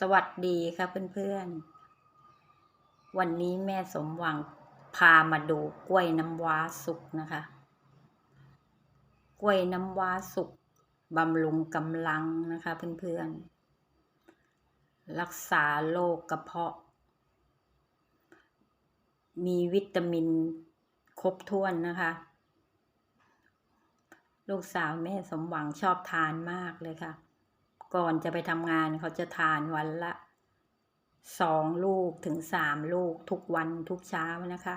สวัสดีค่ะเพื่อนๆ วันนี้แม่สมหวังพามาดูกล้วยน้ำว้าสุกนะคะ กล้วยน้ำว้าสุกบำรุงกำลังนะคะเพื่อนๆ รักษาโรคกระเพาะ มีวิตามินครบถ้วนนะคะ ลูกสาวแม่สมหวังชอบทานมากเลยค่ะ ก่อนจะไปทำงานเขาจะทานวันละสองลูกถึงสามลูกทุกวันทุกเช้านะคะ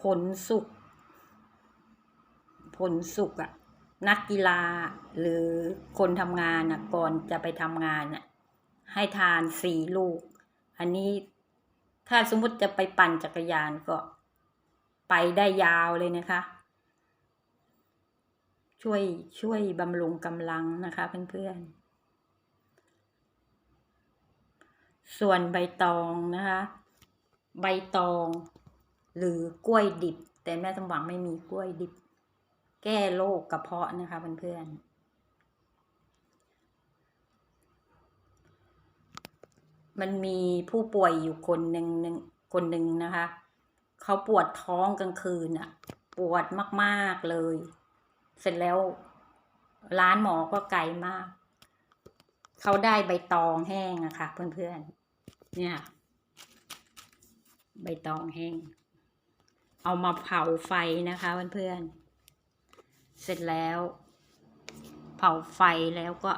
ผลสุกผลสุกอะนักกีฬาหรือคนทำงานอะก่อนจะไปทำงานอะให้ทานสี่ลูก อันนี้ถ้าสมมติจะไปปั่นจักรยานก็ไปได้ยาวเลยนะคะ ช่วยช่วยบำรุงกำลังนะคะเพื่อนๆ ส่วนใบตองนะคะ ใบตอง หรือกล้วยดิบ แต่แม่สมหวังไม่มีกล้วยดิบ แก้โรคกระเพาะนะคะเพื่อนๆมันมีผู้ป่วยอยู่คนหนึ่งหนึ่งคนหนึ่งนะคะ เขาปวดท้องกลางคืนอะปวดมาก ๆ เลย เสร็จแล้ว ร้านหมอก็ไกลมาก เขาได้ใบตองแห้งอะค่ะ เพื่อนๆ เนี่ย ใบตองแห้ง เอามาเผาไฟนะคะเพื่อนๆ เสร็จแล้ว เผาไฟแล้วก็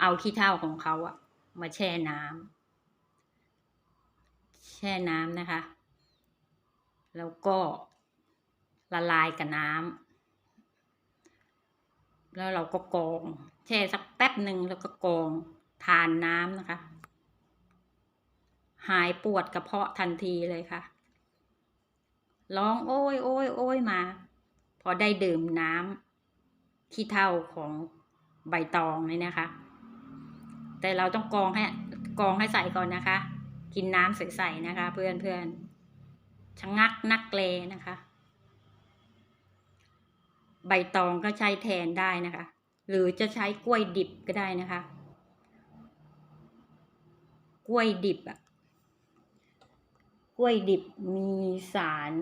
เอาขี้เถ้าของเขาอะมาแช่น้ำแช่น้ำนะคะ แล้วก็ ละลายกับน้ำแล้วเราก็กรองแช่สักแป๊บหนึ่งแล้วก็กรองทานน้ำนะคะ หายปวดกระเพาะทันทีเลยค่ะร้องโอ้ยโอ้ยโอ้ยมา พอได้ดื่มน้ำขี้เถ้าของใบตองนี่นะคะ แต่เราต้องกองให้กองให้ใส่ก่อนนะคะ กินน้ำใสๆนะคะ เพื่อนเพื่อนชะงักนักเลนะคะ ใบตองก็ใช้แทนได้นะคะ หรือจะใช้กล้วยดิบก็ได้นะคะ กล้วยดิบอะกล้วยดิบมีสาร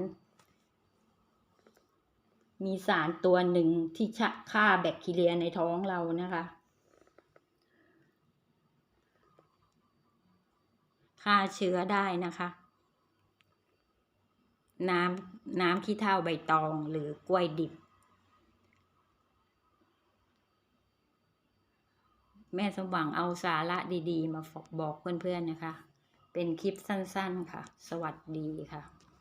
มีสารตัวหนึ่งที่ชะฆ่าแบคทีเรียในท้องเรานะคะฆ่าเชื้อได้นะคะ น้ำน้ำขี้เถ้าใบตองหรือกล้วยดิบ แม่สมหวังเอาสาระดีๆ มาบอกเพื่อนๆนะคะ เป็นคลิปสั้นๆค่ะ สวัสดีค่ะ